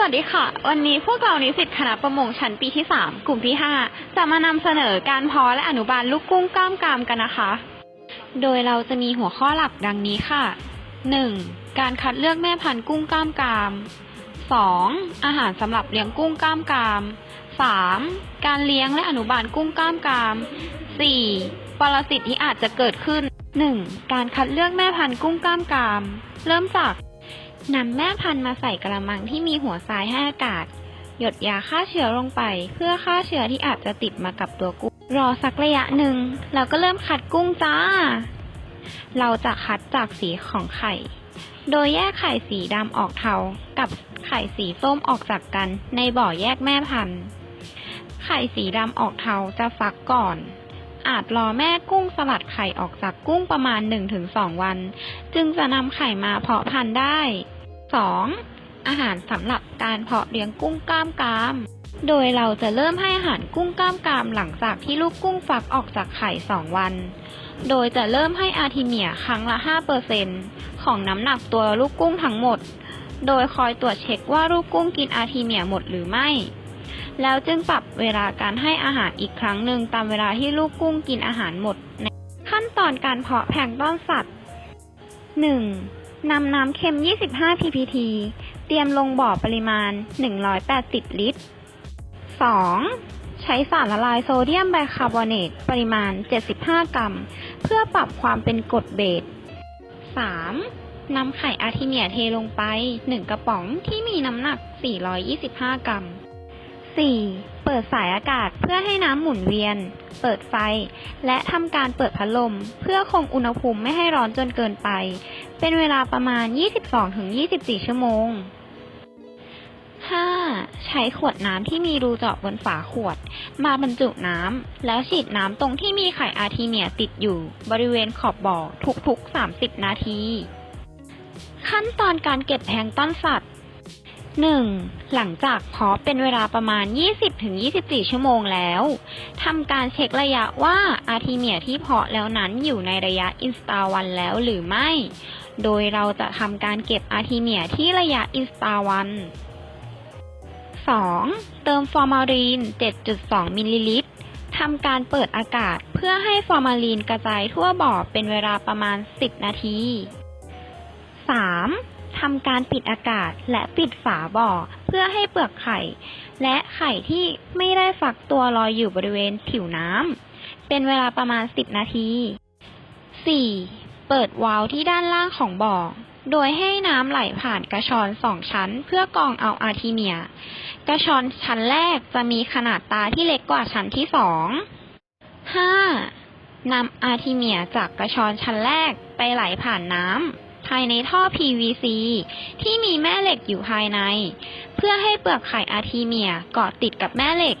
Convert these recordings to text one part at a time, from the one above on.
สวัสดีค่ะ วันนี้พวกเรานิสิตคณะประมงชั้นปีที่3กลุ่มที่5จะมานำเสนอการเพาะและอนุบาลลูกกุ้งกล้ามกรามกันนะคะ โดยเราจะมีหัวข้อหลักดังนี้ค่ะ 1. การคัดเลือกแม่พันธุ์กุ้งกล้ามกราม 2. อาหารสำหรับเลี้ยงกุ้งกล้ามกราม 3. การเลี้ยงและอนุบาลกุ้งกล้ามกราม 4. ปรสิตที่อาจจะเกิดขึ้น 1. การคัดเลือกแม่พันธุ์กุ้งกล้ามกราม เริ่มจาก นำแม่พันธุ์มาใส่กระมังที่มีหัวทรายให้อากาศ หยดยาฆ่าเชื้อลงไป เพื่อฆ่าเชื้อที่อาจจะติดมากับตัวกุ้ง รอสักระยะหนึ่งเราก็เริ่มคัดกุ้งจ้า เราจะคัดจากสีของไข่ โดยแยกไข่สีดำออกเทา กับไข่สีส้มออกจากกัน ในบ่อแยกแม่พันธุ์ ไข่สีดำออกเทาจะฟักก่อนอาจรอแม่กุ้งสลัดไข่ออกจากกุ้งประมาณ 1-2 วัน จึงจะนำไข่มาเพาะพันธุ์ได้ 2. อาหารสำหรับการเพาะเลี้ยงกุ้งกล้ามกราม โดยเราจะเริ่มให้อาหารกุ้งกล้ามกรามหลังจากที่ลูกกุ้งฟักออกจากไข่ 2 วัน โดยจะเริ่มให้อาร์ทิเมียครั้งละ 5%ของน้ำหนักตัวลูกกุ้งทั้งหมด โดยคอยตรวจเช็คว่าลูกกุ้งกินอาร์ทิเมียหมดหรือไม่ แล้วจึงปรับเวลาการให้อาหารอีกครั้งหนึ่งตามเวลาที่ลูกกุ้งกินอาหารหมด ขั้นตอนการเพาะแพลงต้นสัตว์ 1. นำน้ำเค็ม 25 ppt เตรียมลงบ่อปริมาณ 180 ลิตร 2. ใช้สารละลายโซเดียมไบคาร์บอเนตปริมาณ 75 กรัม เพื่อปรับความเป็นกรดเบส 3. นำไข่อาร์ทิเมียเทลงไป 1 กระป๋องที่มีน้ำหนัก 425 กรัม 4. เปิดสายอากาศเพื่อให้น้ำหมุนเวียน เปิดไฟ และทำการเปิดพัดลม เพื่อคงอุณหภูมิไม่ให้ร้อนจนเกินไป เป็นเวลาประมาณ 22-24 ชั่วโมง 5. ใช้ขวดน้ำที่มีรูเจาะบนฝาขวด มาบรรจุน้ำ แล้วฉีดน้ำตรงที่มีไข่อาร์ทีเมียติดอยู่ บริเวณขอบบ่อทุกๆ 30 นาที ขั้นตอนการเก็บแพลงต้นสัตว์ 1. หลังจากเพาะเป็นเวลาประมาณ 20-24 ชั่วโมงแล้วทำการเช็คระยะว่าอาร์ทีเมียที่เพาะแล้วนั้นอยู่ในระยะอินสตาวันแล้วหรือไม่ โดยเราจะทำการเก็บอาร์ทีเมียที่ระยะอินสตาวัน 2. เติมฟอร์มาลีน 7.2 มิลลิลิตรทำการเปิดอากาศเพื่อให้ฟอร์มาลีนกระจายทั่วบ่อเป็นเวลาประมาณ 10 นาที 3. ทำการปิดอากาศและปิดฝาบ่อเพื่อให้เปลือกไข่ และไข่ที่ไม่ได้ฟักตัวลอยอยู่บริเวณผิวน้ำเป็นเวลาประมาณ 10 นาที 4. เปิดวาล์วที่ด้านล่างของบ่อ โดยให้น้ำไหลผ่านกระชอนสองชั้น เพื่อกรองเอาอาร์ทีเมีย กระชอนชั้นแรกจะมีขนาดตาที่เล็กกว่าชั้นที่สอง 5. นำอาร์ทิเมียจากกระชอนชั้นแรกไปไหลผ่านน้ำ ภายในท่อ PVC ที่มีแม่เหล็กอยู่ภายใน เพื่อให้เปลือกไข่อาร์ทิเมียเกาะติดกับแม่เหล็ก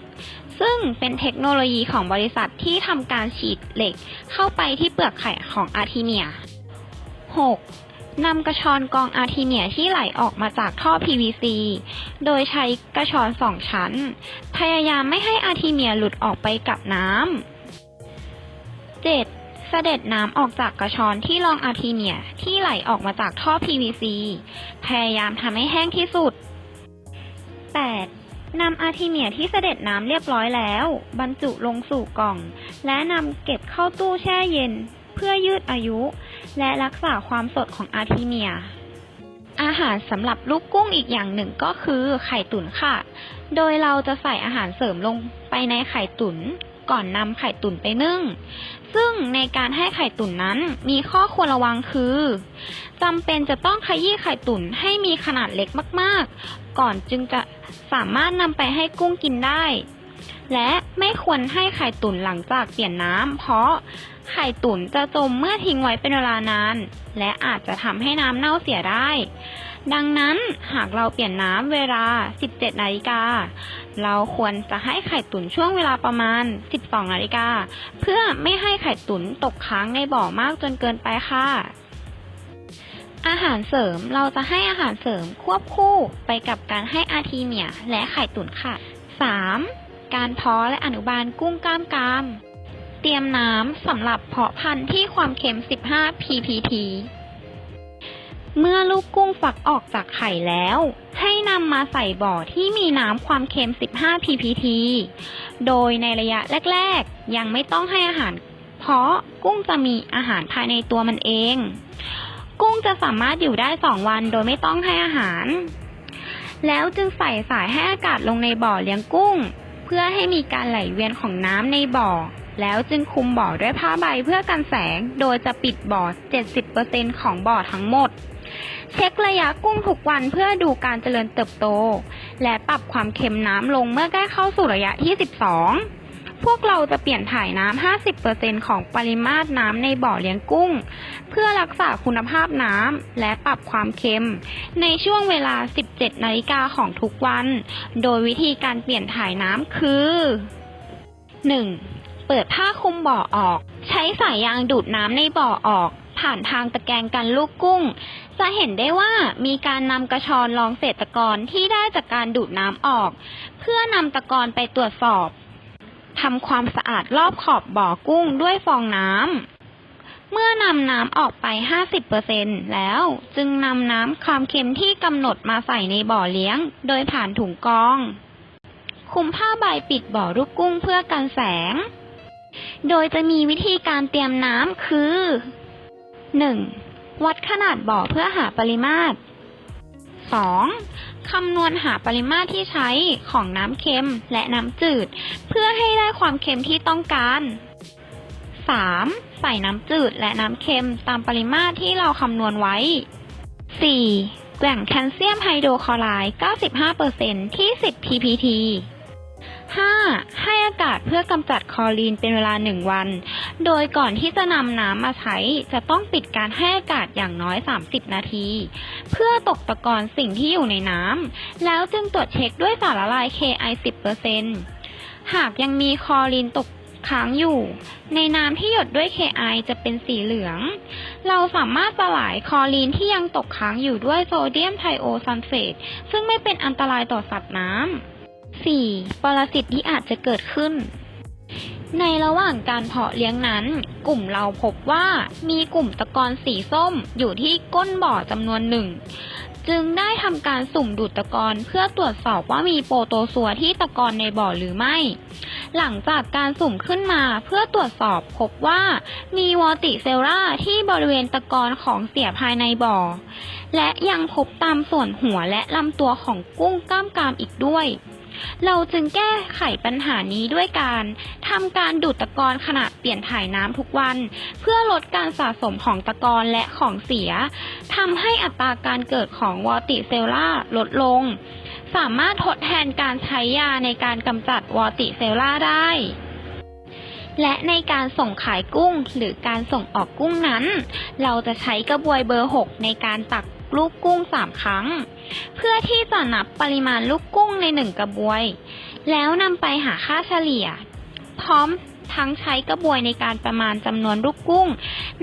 ซึ่งเป็นเทคโนโลยีของบริษัทที่ทำการฉีดเหล็กเข้าไปที่เปลือกไข่ของอาร์ทิเมีย 6. นำกระชอนกองอาร์ทิเมียที่ไหลออกมาจากท่อ PVC โดยใช้กระชอนสองชั้น พยายามไม่ให้อาร์ทิเมียหลุดออกไปกับน้ำ 7. เสด็จน้ำออกจากกระชอนที่รองอาร์ทิเมียที่ไหลออกมาจากท่อ PVC พยายามทำให้แห้งที่สุด 8. นำอาร์ทิเมียที่เสด็จน้ำเรียบร้อยแล้ว บรรจุลงสู่กล่อง และนำเก็บเข้าตู้แช่เย็น เพื่อยืดอายุ และรักษาความสดของอาร์ทิเมียอาหารสำหรับลูกกุ้งอีกอย่างหนึ่งก็คือไข่ตุ๋นค่ะ โดยเราจะใส่อาหารเสริมลงไปในไข่ตุ๋น ก่อนนำไข่ตุ๋นไปนึ่ง ซึ่งในการให้ไข่ตุ๋นนั้นมีข้อควรระวังคือจำเป็นจะต้องขยี้ไข่ตุ๋นให้มีขนาดเล็กมากๆ ก่อนจึงจะสามารถนำไปให้กุ้งกินได้ และไม่ควรให้ไข่ตุ๋นหลังจากเปลี่ยนน้ำเพราะไข่ตุ๋นจะจมเมื่อทิ้งไว้เป็นเวลานาน และอาจจะทำให้น้ำเน่าเสียได้ ดังนั้นหากเราเปลี่ยนน้ำเวลา 17 นาฬิกา เราควรจะให้ไข่ตุ๋นช่วงเวลาประมาณ 12 นาฬิกา เพื่อไม่ให้ไข่ตุ๋นตกค้างในบ่อมากจนเกินไปค่ะ อาหารเสริมเราจะให้อาหารเสริมควบคู่ไปกับการให้อาร์ทีเมียและไข่ตุ๋นค่ะ 3. การเพาะและอนุบาลกุ้งกล้ามกรามเตรียมน้ำสำหรับเพาะพันธุ์ที่ความเค็ม 15 ppt เมื่อลูกกุ้งฟักออกจากไข่แล้ว ให้นำมาใส่บ่อที่มีน้ำความเค็ม 15 ppT โดยในระยะแรก ๆ ยังไม่ต้องให้อาหาร เพราะกุ้งจะมีอาหารภายในตัวมันเอง กุ้งจะสามารถอยู่ได้ 2 วันโดยไม่ต้องให้อาหาร แล้วจึงใส่สายให้อากาศลงในบ่อเลี้ยงกุ้ง เพื่อให้มีการไหลเวียนของน้ำในบ่อแล้วจึงคุมบ่อด้วยผ้าใบเพื่อกันแสง โดยจะปิดบ่อ 70%ของบ่อทั้งหมด เช็คระยะกุ้งทุกวันเพื่อดูการเจริญเติบโต และปรับความเค็มน้ำลงเมื่อใกล้เข้าสู่ระยะที่ 12 พวกเราจะเปลี่ยนถ่ายน้ำ 50%ของปริมาตรน้ำในบ่อเลี้ยงกุ้ง เพื่อรักษาคุณภาพน้ำและปรับความเค็ม ในช่วงเวลา 17 นาฬิกาของทุกวัน โดยวิธีการเปลี่ยนถ่ายน้ำคือ 1. เปิดผ้าคลุมบ่อออก ใช้สายยางดูดน้ำในบ่อออก ผ่านทางตะแกรงกันลูกกุ้ง จะเห็นได้ว่ามีการนำกระชอนรองเศษตะกอนที่ได้จากการดูดน้ำออก เพื่อนำตะกอนไปตรวจสอบทำความสะอาดรอบขอบบ่อกุ้งด้วยฟองน้ำ เมื่อนำน้ำออกไป 50%แล้วจึงนำน้ำความเค็มที่กำหนดมาใส่ในบ่อเลี้ยง โดยผ่านถุงกอง คุมผ้าใบปิดบ่อลูกกุ้งเพื่อกันแสง โดยจะมีวิธีการเตรียมน้ำคือ 1. วัดขนาดบ่อเพื่อหาปริมาตร 2. คำนวณหาปริมาตรที่ใช้ของน้ำเค็มและน้ำจืด เพื่อให้ได้ความเค็มที่ต้องการ 3. ใส่น้ำจืดและน้ำเค็มตามปริมาตรที่เราคำนวณไว้ 4. แกว่งแคลเซียมไฮโดรคลอไรด์95%ที่ 10 ppT 5. ให้อากาศเพื่อกำจัดคลอรีนเป็นเวลา 1 วัน โดยก่อนที่จะนำน้ำมาใช้จะต้องปิดการให้อากาศอย่างน้อย 30 นาที เพื่อตกตะกอนสิ่งที่อยู่ในน้ำแล้วจึงตรวจเช็คด้วยสารละลาย KI 10%หากยังมีคอรีนตกค้างอยู่ ในน้ำที่หยดด้วย KI จะเป็นสีเหลือง เราสามารถสลายคอรีนที่ยังตกค้างอยู่ด้วยโซเดียมไทโอซัลเฟต ซึ่งไม่เป็นอันตรายต่อสัตว์น้ำ 4. ปรสิตที่อาจจะเกิดขึ้น ในระหว่างการเพาะเลี้ยงนั้น กลุ่มเราพบว่ามีกลุ่มตะกอนสีส้มอยู่ที่ก้นบ่อจำนวนหนึ่ง จึงได้ทำการสุ่มดูดตะกอนเพื่อตรวจสอบว่ามีโปรโตซัวที่ตะกอนในบ่อหรือไม่ หลังจากการสุ่มขึ้นมาเพื่อตรวจสอบพบว่ามีวอติเซลล่าที่บริเวณตะกอนของเสียภายในบ่อ และยังพบตามส่วนหัวและลำตัวของกุ้งกล้ามกรามอีกด้วย เราจึงแก้ไขปัญหานี้ด้วยการทำการดูดตะกอนขณะเปลี่ยนถ่ายน้ำทุกวัน เพื่อลดการสะสมของตะกอนและของเสียทำให้อัตราการเกิดของวอติเซลล่าลดลง สามารถทดแทนการใช้ยาในการกำจัดวอติเซลล่าได้ และในการส่งขายกุ้งหรือการส่งออกกุ้งนั้น เราจะใช้กระบวยเบอร์ 6 ในการตักลูกกุ้ง 3 ครั้ง เพื่อที่จะนับปริมาณลูกกุ้งในหนึ่งกระบวย แล้วนำไปหาค่าเฉลี่ย พร้อมทั้งใช้กระบวยในการประมาณจำนวนลูกกุ้ง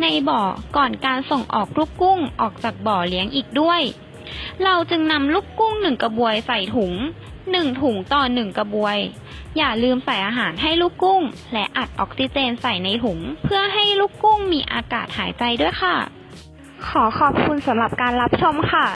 ในบ่อก่อนการส่งออกลูกกุ้งออกจากบ่อเลี้ยงอีกด้วย เราจึงนำลูกกุ้งหนึ่งกระบวยใส่ถุง หนึ่งถุงต่อหนึ่งกระบวย อย่าลืมใส่อาหารให้ลูกกุ้ง และอัดออกซิเจนใส่ในถุง เพื่อให้ลูกกุ้งมีอากาศหายใจด้วยค่ะ ขอขอบคุณสำหรับการรับชมค่ะ